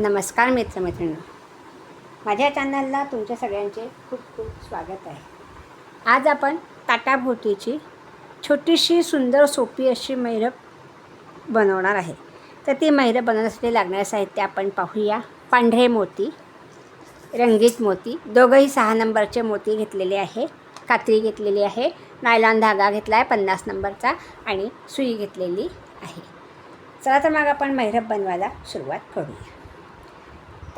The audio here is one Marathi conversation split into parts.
नमस्कार मित्रमैत्रिणी. माझ्या चॅनलला तुमच्या सगळ्यांचे खूप खूप स्वागत आहे. आज आपण ताटाभोवतीची छोटीशी सुंदर सोपी अशी मैरप बनवणार आहे. तर ती मैरप बनवण्यासाठी लागणारे साहित्य आपण पाहूया. पांढरे मोती रंगीत मोती दोघंही सहा नंबरचे मोती घेतलेले आहे कात्री घेतलेली आहे नायलॉन धागा घेतला आहे पन्नास नंबरचा आणि सुई घेतलेली आहे. चला तर मग आपण मैरप बनवायला सुरुवात करूया.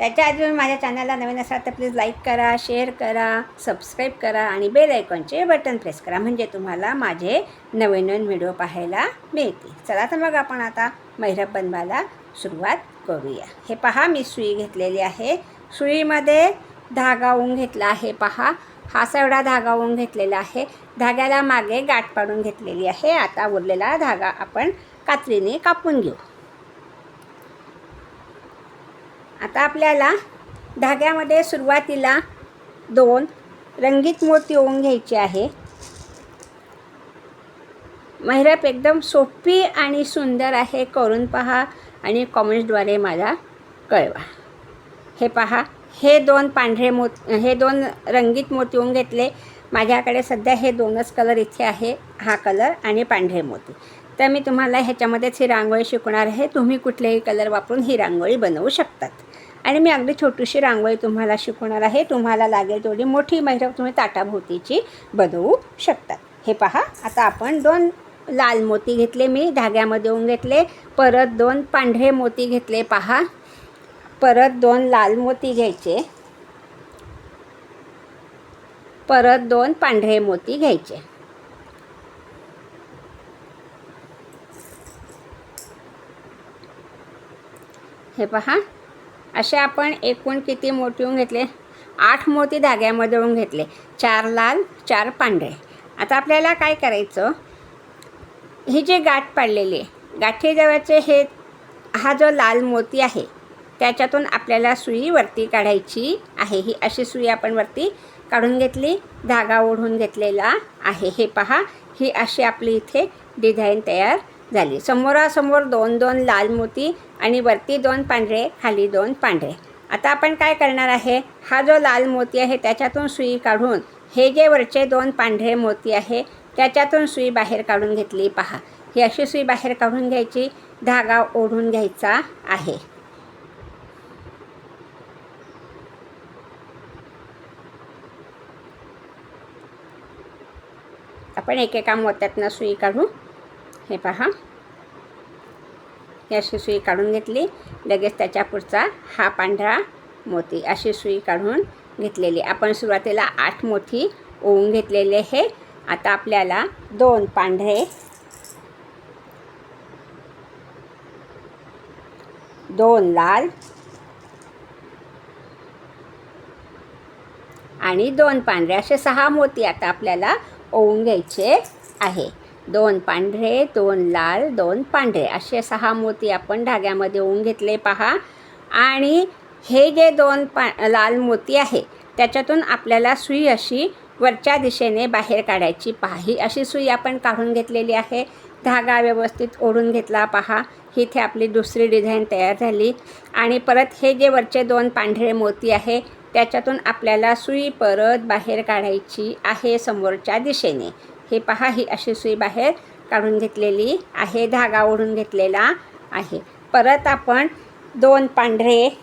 त्याच्या आधी तुम्ही माझ्या चॅनलला नवीन असाल तर प्लीज लाईक करा शेअर करा सबस्क्राईब करा आणि बेल आयकॉनचे बटन प्रेस करा म्हणजे तुम्हाला माझे नवीन नवीन व्हिडिओ पाहायला मिळतील. चला तर मग आपण आता मैरप बनवायला सुरुवात करूया. हे पहा मी सुई घेतलेली आहे. सुईमध्ये धागा ऊन घेतला आहे पहा. हा एवढा धागा ऊन घेतलेला आहे. धाग्याला मागे गाठ पाडून घेतलेली आहे. आता उरलेला धागा आपण कात्रीने कापून घेऊ. आता आपल्याला धाग्यामध्ये सुरुवातीला दोन रंगीत मोती ओवून घ्यायचे आहे. महिरप एकदम सोपी आणि सुंदर आहे. करून पहा आणि कॉमेंट्सद्वारे मला कळवा. हे पहा हे दोन पांढरे मोत हे दोन रंगीत मोती ओवून घेतले. माझ्याकडे सध्या हे दोनच कलर इथे आहे. हा कलर आणि पांढरे मोती तर मी तुम्हाला ह्याच्यामध्येच ही रांगोळी शिकणार आहे. तुम्ही कुठलेही कलर वापरून ही रांगोळी बनवू शकतात. आणि मी अगदी छोटीशी रांगोळी तुम्हाला शिकवणार आहे. तुम्हाला लागेल तेवढी मोठी मैरप तुम्ही ताटाभोवतीची बनवू शकतात हे पहा आता आपण दोन लाल मोती घेतले मी धाग्यामध्ये येऊन घेतले. परत दोन पांढरे मोती घेतले पहा. परत दोन लाल मोती घ्यायचे. परत दोन पांढरे मोती घ्यायचे. हे पहा असे आपण एकूण किती मोती होऊन घेतले? आठ मोती धाग्यामध्ये होऊन घेतले. चार लाल चार पांढरे. आता आपल्याला काय करायचं? ही जी गाठ पाडलेली आहे गाठीजवळचे हे हा जो लाल मोती आहे त्याच्यातून आपल्याला सुई वरती काढायची आहे. ही अशी सुई आपण वरती काढून घेतली. धागा ओढून घेतलेला आहे. हे पहा ही अशी आपली इथे डिझाईन तयार झाली. समोरासमोर दोन दोन लाल मोती आणि वरती दोन पांढरे खाली दोन पांढरे. आता आपण काय करणार आहे? हा जो लाल मोती आहे त्याच्यातून सुई काढून हे जे वरचे दोन पांढरे मोती आहे त्याच्यातून सुई बाहेर काढून घेतली पहा. ही अशी सुई बाहेर काढून घ्यायची धागा ओढून घ्यायचा आहे. आपण एकेका मोत्यातनं सुई काढू. हे पहा. ही अशी सुई काढून घेतली. लगेच त्याच्या पुढचा हा पांढरा मोती अशी सुई काढून घेतलेली. आपण सुरुवातीला आठ मोठी ओवून घेतलेले आहे आता आपल्याला दोन पांढरे दोन लाल आणि दोन पांढरे असे सहा मोती आता आपल्याला ओवून घ्यायचे आहे. दोन पांढरे दोन लाल दोन पांढरे. असे सहा मोती आपण धाग्यामध्ये होऊन घेतले पहा. आणि हे जे दोन पा लाल मोती आहे त्याच्यातून आपल्याला सुई अशी वरच्या दिशेने बाहेर काढायची. पहा ही अशी सुई आपण काढून घेतलेली आहे. धागा व्यवस्थित ओढून घेतला पहा. इथे आपली दुसरी डिझाईन तयार झाली. आणि परत हे जे वरचे दोन पांढरे मोती आहे त्याच्यातून आपल्याला सुई परत बाहेर काढायची आहे समोरच्या दिशेने. हे पहा ही अशी सुई बाहेर काढून घेतलेली आहे धागा ओढून घेतलेला आहे. परत आपण दोन पांढरे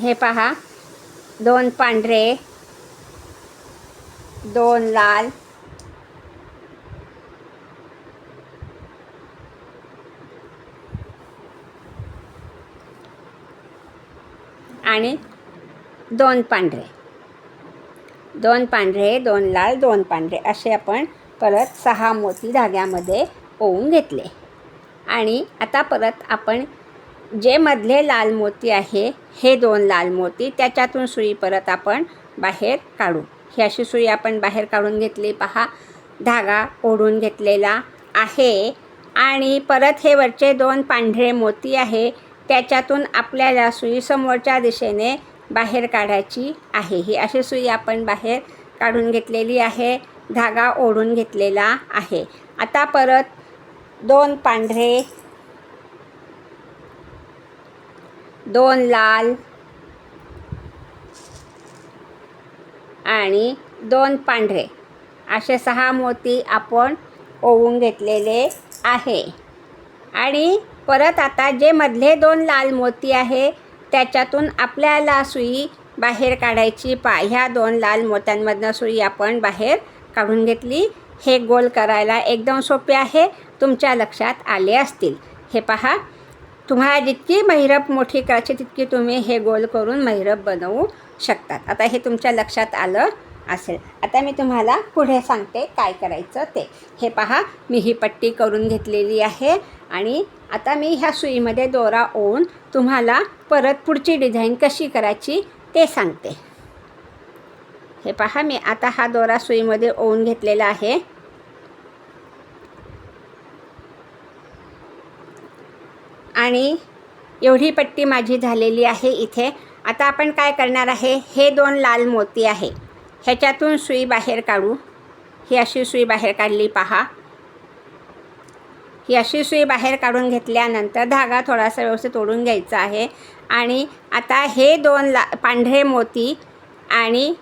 हे पहा दोन पांढरे दोन लाल आणि दोन पांढरे. दोन पांढरे दोन लाल दोन पांढरे असे आपण परत सहा मोती धाग्यामध्ये ओवून घेतले. आणि आता परत आपण जे मधले लाल मोती आहे हे दोन लाल मोती त्याच्यातून सुई परत आपण बाहेर काढू. ही अशी सुई आपण बाहेर काढून घेतली. पहा धागा ओढून घेतलेला आहे. आणि परत हे वरचे दोन पांढरे मोती आहे त्याच्यातून आपल्याला सुई समोरच्या दिशेने बाहेर काढायची आहे. ही अशी सुई आपण बाहेर काढून घेतलेली आहे. धागा ओढून घेतलेला आहे. आता परत दोन पांढरे दोन लाल आणि दोन पांढरे. असे सहा मोती आपण ओवून घेतलेले आहे. आणि परत आता जे मधले दोन लाल मोती आहे त्याच्यातून आपल्याला सुई बाहेर काढायची पा ह्या दोन लाल मोत्यांमधनं सुई आपण बाहेर काढून घेतली. हे गोल करायला एकदम सोपे आहे. तुमच्या लक्षात आले असतील. हे पहा. तुम्हाला जितकी महिरप मोठी करायची तितकी तुम्ही हे गोल करून महिरप बनवू शकतात. आता हे तुमच्या लक्षात आलं. असेल. आता मी तुम्हाला पुढे सांगते काय करायचं ते. हे पहा मी ही पट्टी करून घेतलेली आहे आणि आता मी ह्या सुईमध्ये दोरा ओवून तुम्हाला परत पुढची डिझाईन कशी करायची ते सांगते. हे पहा मी आता हा दोरा सुईमध्ये ओवून घेतलेला आहे. आणि एवढी पट्टी माझी झालेली आहे इथे. आता आपण काय करणार आहे? हे दोन लाल मोती आहे. ह्याच्यातून सुई बाहेर काढू. ही अशी सुई बाहेर काढली पहा. ही अशी सुई बाहेर काढून घेतल्यानंतर धागा थोडासा व्यवस्थित ओढून घ्यायचा आहे. आणि आता हे दोन ला पांढरे मोती आणि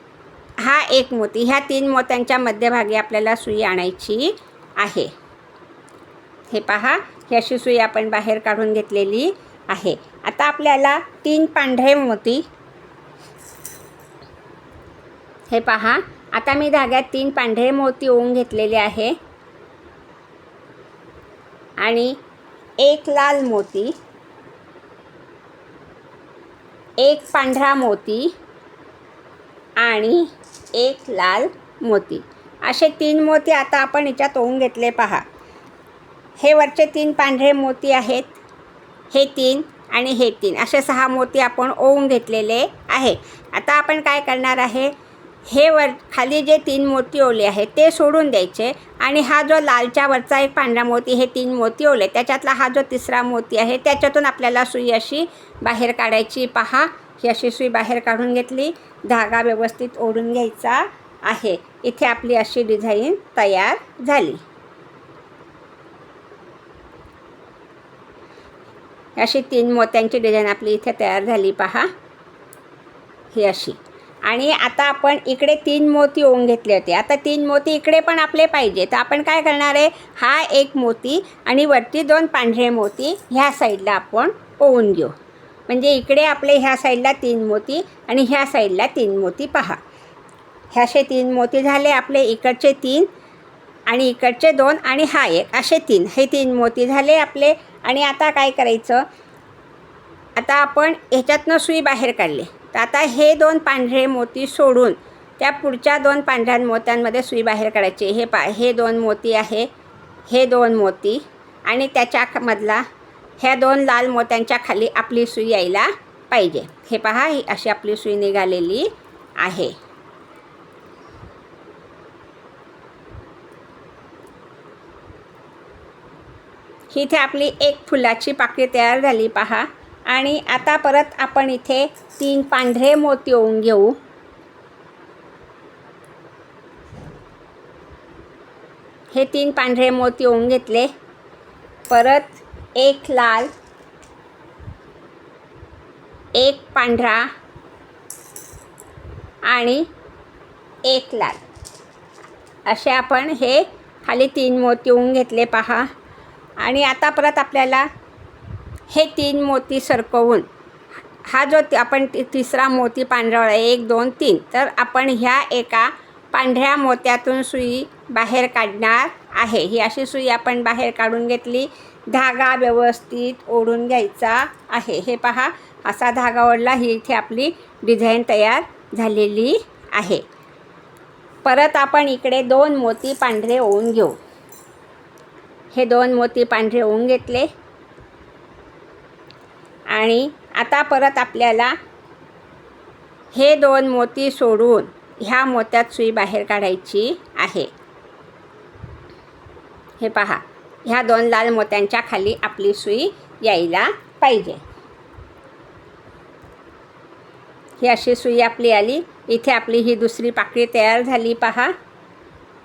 हा एक मोती ह्या तीन मोत्यांच्या मध्यभागी आपल्याला सुई आणायची आहे. हे पहा ही अशी सुई आपण बाहेर काढून घेतलेली आहे. आता आपल्याला तीन पांढरे मोती हे पहा. आता मी धाग्यात तीन पांढरे मोती ओवून घेतलेले आहे. आणि एक लाल मोती एक पांढरा मोती आणि एक लाल मोती. असे तीन मोती आता आपण याच्यात ओवून घेतले पहा. हे वरचे तीन पांढरे मोती आहेत. हे तीन आणि हे तीन. असे सहा मोती आपण ओवून घेतलेले आहे. आता आपण काय करणार आहे? हे वर खाली जे तीन मोती ओले आहेत ते सोडून द्यायचे. आणि हा जो लालच्या वरचा एक पांढरा मोती हे तीन मोती ओले. त्याच्यातला हा जो तिसरा मोती आहे त्याच्यातून आपल्याला सुई अशी बाहेर काढायची. पहा ही अशी सुई बाहेर काढून घेतली. धागा व्यवस्थित ओढून घ्यायचा आहे. इथे आपली अशी डिझाईन तयार झाली. अशी तीन मोत्यांची डिझाईन आपली इथे तयार झाली. पहा ही अशी. आणि आता आपण इकडे तीन मोती ओवून घेतले होते. आता तीन मोती इकडे पण आपले पाहिजे. तर आपण काय करणार आहे? हा एक मोती आणि वरती दोन पांढरे मोती ह्या साईडला आपण ओवून घेऊ. म्हणजे इकडे आपले ह्या साईडला तीन मोती आणि ह्या साईडला तीन मोती पहा. ह्याशे तीन मोती झाले आपले इकडचे तीन आणि इकडचे दोन आणि हा एक. असे तीन. हे तीन मोती झाले आपले आणि आता काय करायचं? आता आपण ह्याच्यातनं सुई बाहेर काढली. आता हे दोन पांढरे मोती सोडून त्या पुढच्या दोन पांढऱ्या मोत्यांमध्ये सुई बाहेर काढायची. हे पा हे दोन मोती आहे हे दोन मोती आणि त्याच्या मधला ह्या दोन लाल मोत्यांच्या खाली आपली सुई यायला पाहिजे. हे पहा ही अशी आपली सुई निघालेली आहे. इथे आपली एक फुलाची पाकळी तयार झाली. पहा आणि आता परत आपण इथे तीन पांढरे मोती ओवून घेऊ. हे तीन पांढरे मोती ओवून घेतले. परत एक लाल एक पांढरा आणि एक लाल. असे आपण हे खाली तीन मोती ओवून घेतले पहा. आणि आता परत आपल्याला हे तीन मोती सरकवून हा जो आपण ति- तिसरा मोती पांढरा आहे एक दोन तीन. तर आपण ह्या एका पांढऱ्या मोत्यातून सुई बाहेर काढणार आहे. ही अशी सुई आपण बाहेर काढून घेतली. धागा व्यवस्थित ओढून घ्यायचा आहे. हे पहा असा धागा ओढला ही इथे आपली डिझाईन तयार झालेली आहे. परत आपण इकडे दोन मोती पांढरे ओवून घेऊ. हे दोन मोती पांढरे ओवून घेतले. आणि आता परत आपल्याला हे दोन मोती सोडून ह्या मोत्यात सुई बाहेर काढायची आहे. हे पहा ह्या दोन लाल मोत्यांच्या खाली आपली सुई यायला पाहिजे. ही अशी सुई आपली आली. इथे आपली ही दुसरी पाकळी तयार झाली. पहा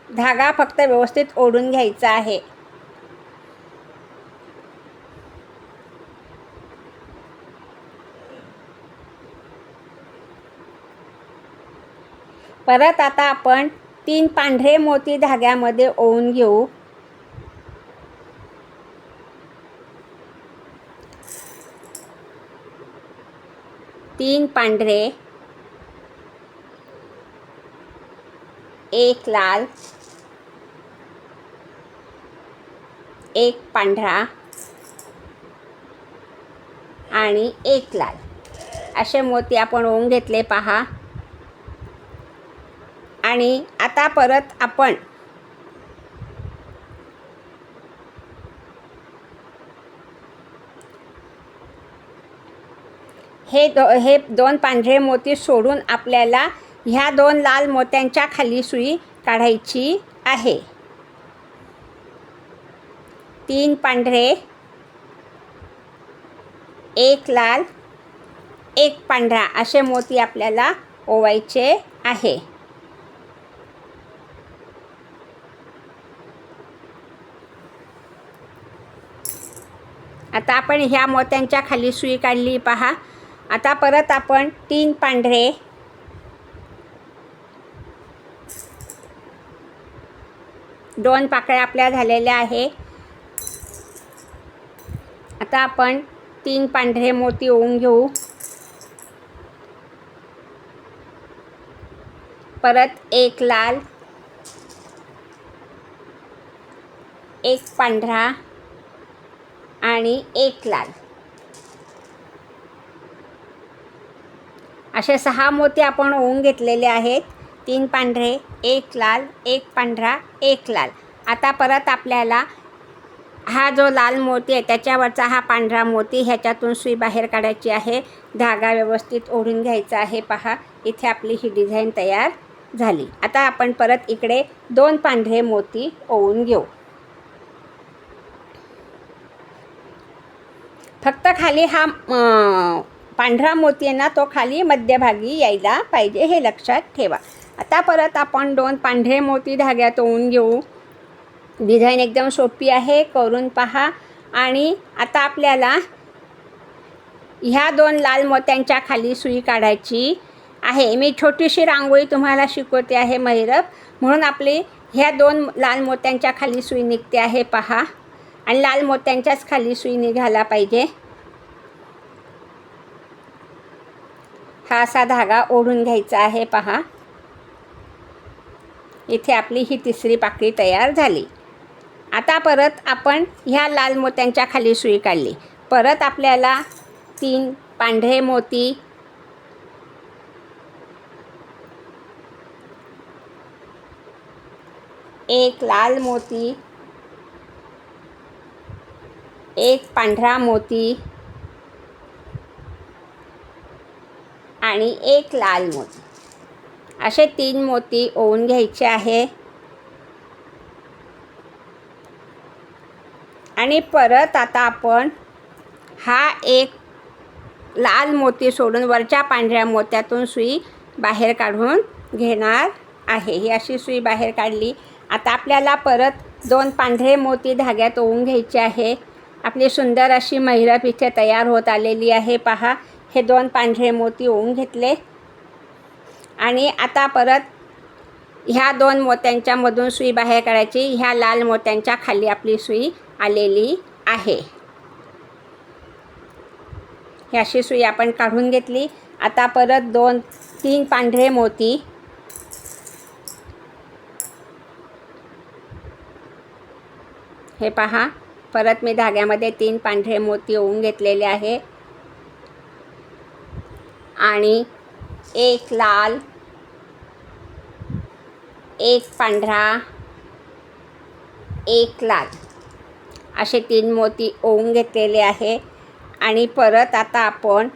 धागा फक्त व्यवस्थित ओढून घ्यायचा आहे. परत आता आपण तीन पांढरे मोती धाग्यामध्ये ओवून घेऊ. तीन पांढरे. एक लाल. एक पांढरा. आणि एक लाल. असे मोती आपण ओवून घेतले पहा. आणि आता परत आपण हे दो हे दोन पांढरे मोती सोडून आपल्याला ह्या दोन लाल मोत्यांच्या खाली सुई काढायची आहे. तीन पांढरे एक लाल एक पांढरा असे मोती आपल्याला ओवायचे आहे. आता आपण ह्या मोत्यांच्या खाली सुई काढली पहा. आता परत आपण तीन पांढरे दोन पाकळ्या आपल्या झालेल्या आहे. आता आपण तीन पांढरे मोती ओवून घेऊ. परत एक लाल एक पांढरा आणि एक लाल. असे सहा मोती आपण ओवून घेतलेले आहेत. तीन पांढरे एक लाल एक पांढरा एक लाल. आता परत आपल्याला हा जो लाल मोती आहे त्याच्यावरचा हा पांढरा मोती ह्याच्यातून सुई बाहेर काढायची आहे. धागा व्यवस्थित ओढून घ्यायचा आहे. पहा इथे आपली ही डिझाईन तयार झाली. आता आपण परत इकडे दोन पांढरे मोती ओवून घेऊ. फक्त खाली हा पांढरा मोती आहे ना तो खाली मध्यभागी यायला पाहिजे हे लक्षात ठेवा. आता परत आपण दोन पांढरे मोती धाग्यात ओवून घेऊ. डिझाईन एकदम सोपी आहे करून पहा. आणि आता आपल्याला ह्या दोन लाल मोत्यांच्या खाली सुई काढायची आहे. मी छोटीशी रांगोळी तुम्हाला शिकवते आहे मैरप. म्हणून आपली ह्या दोन लाल मोत्यांच्या खाली सुई निघते आहे पहा. आणि लाल मोत्यांच्याच खाली सुई निघाला पाहिजे. हा असा धागा ओढून घ्यायचा आहे पहा. इथे आपली ही तिसरी पाकळी तयार झाली. आता परत आपण ह्या लाल मोत्यांच्या खाली सुई काढली. परत आपल्याला तीन पांढरे मोती एक लाल मोती एक पांढरा मोती आणि एक लाल मोती. असे तीन मोती ओवून घ्यायचे आहे. आणि परत आता आपण हा एक लाल मोती सोडून वरच्या पांढऱ्या मोत्यातून सुई बाहेर काढून घेणार आहे. ही अशी सुई बाहेर काढली. आता आपल्याला परत दोन पांढरे मोती धाग्यात ओवून घ्यायचे आहे. आपली सुंदर अशी महिरप इथे तयार होत आलेली आहे. पहा हे दोन पांढरे मोती ओवून घेतले. आणि आता परत ह्या दोन मोत्यांच्यामधून सुई बाहेर काढायची. ह्या लाल मोत्यांच्या खाली आपली सुई आलेली आहे. ही अशी सुई आपण काढून घेतली. आता परत दोन तीन पांढरे मोती हे पहा परत मी धाग्यामध्ये तीन पांढरे मोती ओवून घेतलेले आहे. आणि एक लाल एक पांढरा एक लाल. असे तीन मोती ओवून घेतलेले आहे. आणि परत आता आपण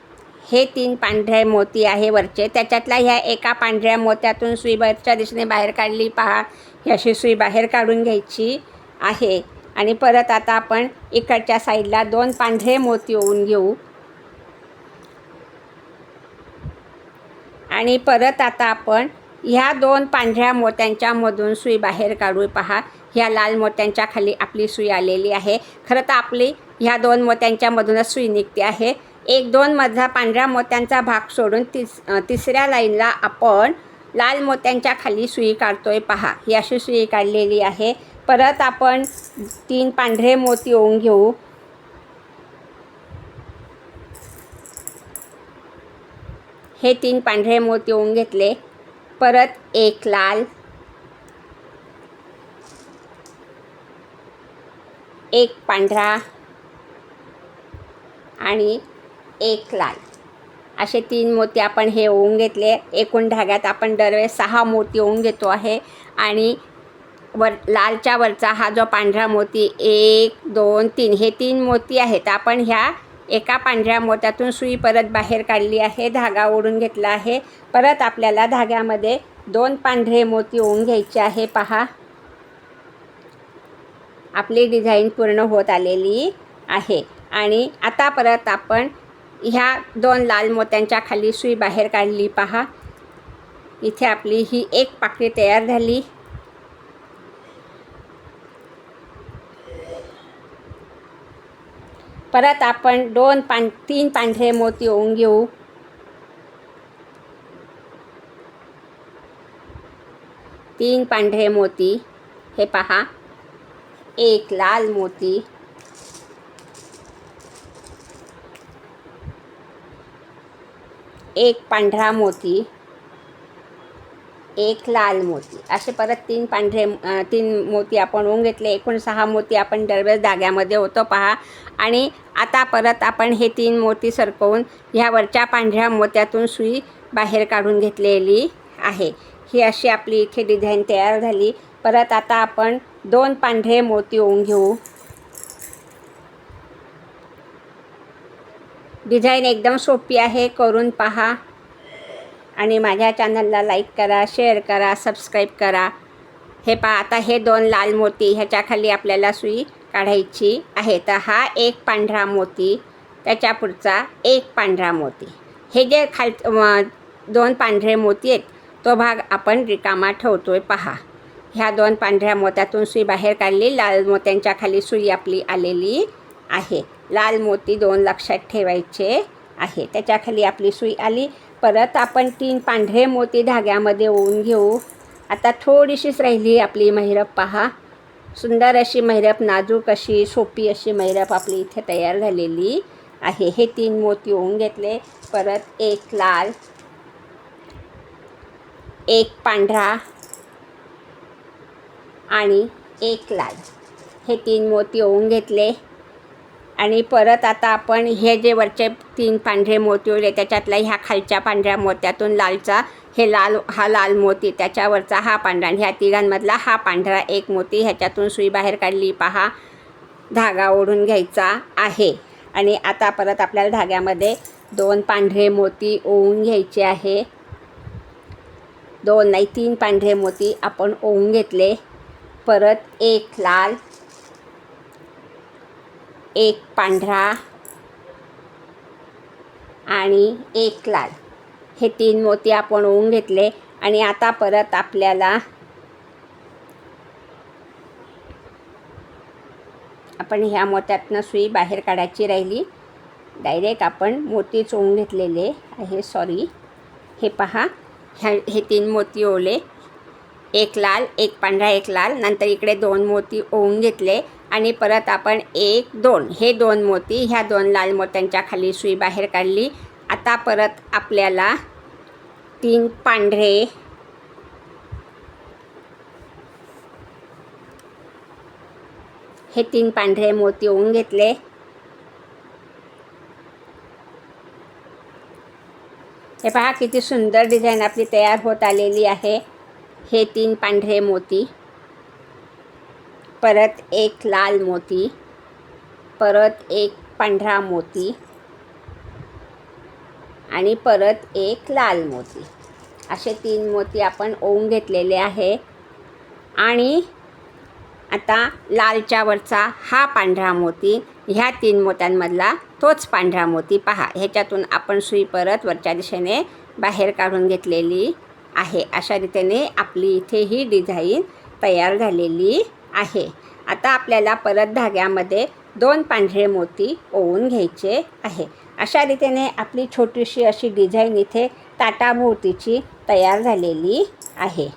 हे तीन पांढरे मोती आहे वरचे. त्याच्यातल्या ह्या एका पांढऱ्या मोत्यातून सुई बाहेरच्या दिशेने बाहेर काढली पहा. ही अशी सुई बाहेर काढून घ्यायची आहे. आणि परत आता आपण इकडच्या साईडला दोन पांढरे मोती ओवून घेऊ. आणि परत आता आपण ह्या दोन पांढऱ्या मोत्यांच्या मधून सुई बाहेर काढू. पहा ह्या लाल मोत्यांच्या खाली आपली सुई आलेली आहे. खरं तर आपली ह्या दोन मोत्यांच्या मधूनच सुई निघते आहे. एक दोन मधला पांढऱ्या मोत्यांचा भाग सोडून तिस तिसऱ्या लाईनला आपण लाल मोत्यांच्या खाली सुई काढतोय. पहा ही अशी सुई काढलेली आहे. परत आपण तीन पांढरे मोती ओवून घेऊ. हे तीन पांढरे मोती ओवून घेतले. परत एक लाल. एक पांढरा. आणि एक लाल. असे तीन मोती आपण हे ओवून घेतले. एकूण धाग्यात आपण दरवेळेस सहा मोती ओवून घेतो आहे. आणि वर लालच्या वरचा हा जो पांढरा मोती एक दोन तीन हे तीन मोती आहेत. आपण ह्या एका पांढऱ्या मोत्यातून सुई परत बाहेर काढली आहे धागा ओढून घेतला आहे. परत आपल्याला धाग्यामध्ये दोन पांढरे मोती ओवून घ्यायचे आहे. पहा. आपली डिझाईन पूर्ण होत आलेली आहे. आणि आता परत आपण ह्या दोन लाल मोत्यांच्या खाली सुई बाहेर काढली. पहा. इथे आपली ही एक पाकळी तयार झाली. परत आपण दोन पां तीन पांढरे मोती ओवून घेऊ. तीन पांढरे मोती हे पहा. एक लाल मोती. एक पांढरा मोती. एक लाल मोती. असे परत तीन पांढरे तीन मोती आपण होऊन घेतले. एकूण सहा मोती आपण दरवेळेस धाग्यामध्ये होतो पहा. आणि आता परत आपण हे तीन मोती सरकवून ह्यावरच्या पांढऱ्या मोत्यातून सुई बाहेर काढून घेतलेली आहे. ही अशी आपली इथे डिझाईन तयार झाली. परत आता आपण दोन पांढरे मोती ओवून घेऊ. डिझाईन एकदम सोपी आहे. करून पहा. आणि माझ्या चॅनलला लाईक करा शेअर करा सबस्क्राईब करा. हे पा आता हे दोन लाल मोती ह्याच्याखाली आपल्याला सुई काढायची आहे. तर हा एक पांढरा मोती त्याच्या पुढचा एक पांढरा मोती. हे जे खाल दोन पांढरे मोती आहेत तो भाग आपण रिकामा ठेवतो आहे पहा ह्या दोन पांढऱ्या मोत्यातून सुई बाहेर काढली. लाल मोत्यांच्या खाली सुई आपली आलेली आहे. लाल मोती दोन लक्षात ठेवायचे आहे. त्याच्याखाली आपली सुई आली. परत आपण तीन पांढरे मोती धाग्यामध्ये ओवून घेऊ. आता थोडीशीच राहिली आपली मैरप पहा. सुंदर अशी मैरप नाजूक अशी सोपी अशी मैरप आपली इथे तयार झालेली आहे. हे तीन मोती ओवून घेतले. परत एक लाल एक पांढरा आणि एक लाल. हे तीन मोती ओवून घेतले. आणि परत आता आपण हे जे वरचे तीन पांढरे मोती उरले त्याच्यातला ह्या खालच्या पांढऱ्या मोत्यातून लालचा हे लाल हा लाल मोती त्याच्यावरचा हा पांढरा आणि ह्या तिघांमधला हा पांढरा एक मोती ह्याच्यातून सुई बाहेर काढली. पहा धागा ओढून घ्यायचा आहे. आणि आता परत आपल्याला धाग्यामध्ये दोन पांढरे मोती ओवून घ्यायचे आहे. दोन नाही तीन पांढरे मोती आपण ओवून घेतले. परत एक लाल एक पांढरा आणि एक लाल. हे तीन मोती आपण ओवून घेतले आणि आता परत आपल्याला आपण ह्या मोत्यातनं सुई बाहेर काढायची राहिली. डायरेक्ट आपण मोतीच ओवून घेतलेले आहे. सॉरी हे पहा. ह्या हे तीन मोती ओवले. एक लाल एक पांढरा एक लाल. नंतर इकडे दोन मोती ओवून घेतले. आणि परत आपण एक दोन. हे दोन मोती ह्या दोन लाल मोत्यांच्या खाली सुई बाहेर काढली. आता परत आपल्याला तीन पांढरे हे तीन पांढरे मोती ओवून घेतले. हे पहा किती सुंदर डिझाईन आपली तयार होत आलेली आहे. हे तीन पांढरे मोती. परत एक लाल मोती परत एक पांढरा मोती आणि परत एक लाल मोती. असे तीन मोती आपण ओवून घेतलेले आहे. आणि आता लालच्या वरचा हा पांढरा मोती ह्या तीन मोत्यांमधला तोच पांढरा मोती पहा. ह्याच्यातून आपण सुई परत वरच्या दिशेने बाहेर काढून घेतलेली आहे. अशा रीतीने आपली इथे ही डिझाईन तयार झालेली आहे. आता आपल्याला परत धाग्यामध्ये दोन पांढरे मोती ओवून घ्यायचे आहे. अशा रीतीने आपली छोटीशी अशी डिझाईन इथे ताटाभोवतीची तयार झालेली आहे.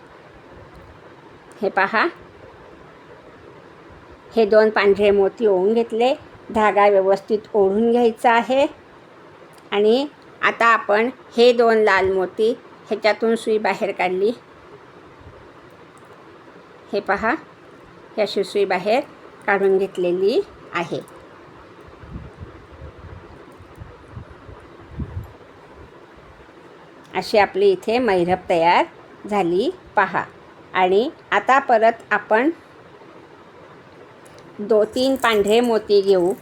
हे पहा. हे दोन पांढरे मोती ओवून घेतले. धागा व्यवस्थित ओढून घ्यायचा आहे. आणि आता आपण हे दोन लाल मोती ह्याच्यातून सुई बाहेर काढली. हे पहा. ह्या अशी बाहेर काढून घेतलेली आहे. अशी आपली इथे मैरप तयार झाली. पहा. आणि आता परत आपण दो तीन पांढरे मोती घेऊ.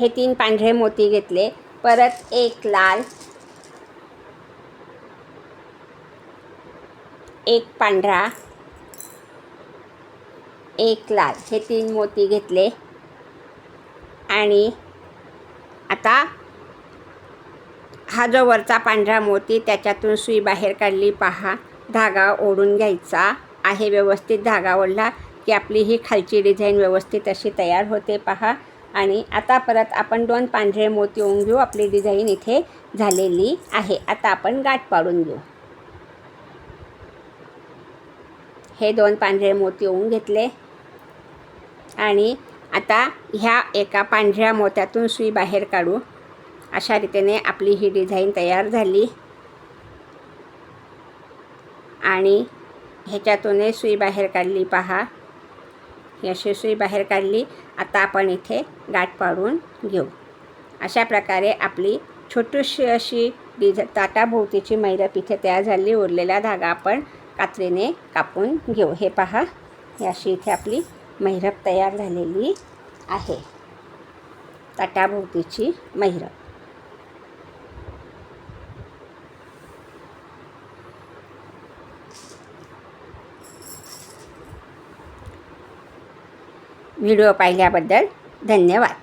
हे तीन पांढरे मोती घेतले. परत एक लाल एक पांढरा एक लाल. हे तीन मोती घेतले. आणि आता हा जो वरचा पांढरा मोती त्याच्यातून सुई बाहेर काढली. पहा धागा ओढून घ्यायचा आहे. व्यवस्थित धागा ओढला की आपली ही खालची डिझाईन व्यवस्थित अशी तयार होते. पहा आणि आता परत आपण दोन पांढरे मोती होऊन घेऊ. आपली डिझाईन इथे झालेली आहे. आता आपण गाठ पाडून घेऊ. हे दोन पांढरे मोती होऊन घेतले. आणि आता ह्या एका पांढऱ्या मोत्यातून सुई बाहेर काढू. अशा रीतीने आपली ही डिझाईन तयार झाली. आणि ह्याच्यातूनही सुई बाहेर काढली पहा. यशस्वी बाहेर काढली. आता आपण इथे गाठ पाडून घेऊ. अशा प्रकारे आपली छोटीशी अशी डिझ ताटाभोवतीची मैरप इथे तयार झाली. उरलेला धागा आपण कात्रीने कापून घेऊ. हे पहा अशी इथे आपली मैरप तयार झालेली आहे. ताटाभोवतीची मैरप. व्हिडिओ पाहिल्याबद्दल धन्यवाद.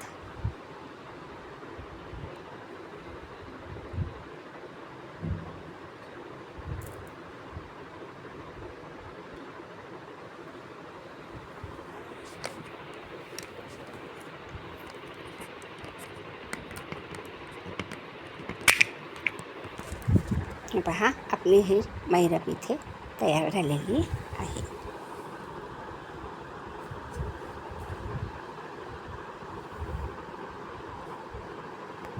पहा आपली ही मैरप इथे तयार झालेली.